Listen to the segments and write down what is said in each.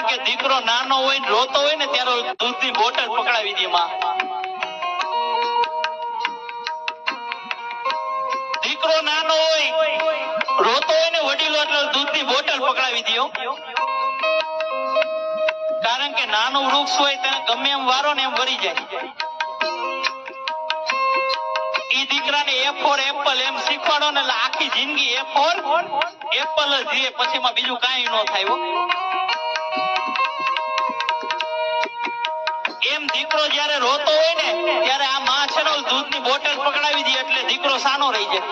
કારણ કે દીકરો નાનો હોય રોતો હોય ને ત્યારે દૂધની બોટલ પકડાવી દે માં. દીકરો નાનો હોય, રોતો હોય ને વડીલો એટલે દૂધની બોટલ પકડાવી દો કારણ કે નાનું વૃક્ષ હોય તેને ગમે એમ વારો ને એમ વરી જાય. ઈ દીકરાને એ ફોર એપલ એમ શીખવાડો ને એટલે આખી જિંદગી એ ફોર એપલ જ રે પછી બીજું કાંઈ ન થાય રોતો હોય ને, ત્યારે આ માં છે ને દૂધની બોટલ પકડાવી દે એટલે દીકરો સાનો રહી જાય.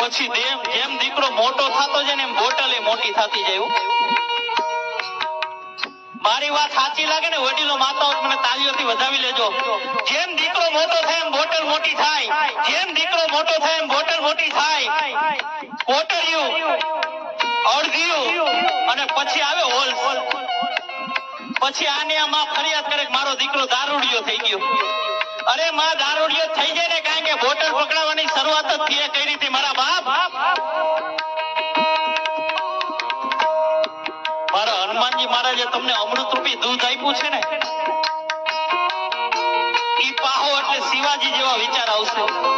પછી જેમ જેમ દીકરો મોટો થતો જાય ને એમ બોટલ એ મોટી થતી જાય મારી વાત સાચી લાગે ને, વડીલો માતાઓ મને તાલીઓથી વધાવી લેજો. જેમ દીકરો મોટો થાય એમ બોટલ મોટી થાય. જેમ દીકરો મોટો થાય એમ બોટલ મોટી થાય. કોટરિયું અડધિયું અને પછી આવે હોલ. પછી આને માં ફરિયાદ કરે મારો દીકરો દારૂડિયો થઈ ગયો. અરે માં, દારૂડિયો થઈ જાય ને કારણ કે બોટલ પકડાવવાની શરૂઆત જ થઈ કઈ રીતે? મારા બાપ? મારા હનુમાનજી મહારાજે તમને અમૃત રૂપી દૂધ આપ્યું છે ને? ઈ પાહો એટલે શિવાજી જેવા વિચાર આવશે.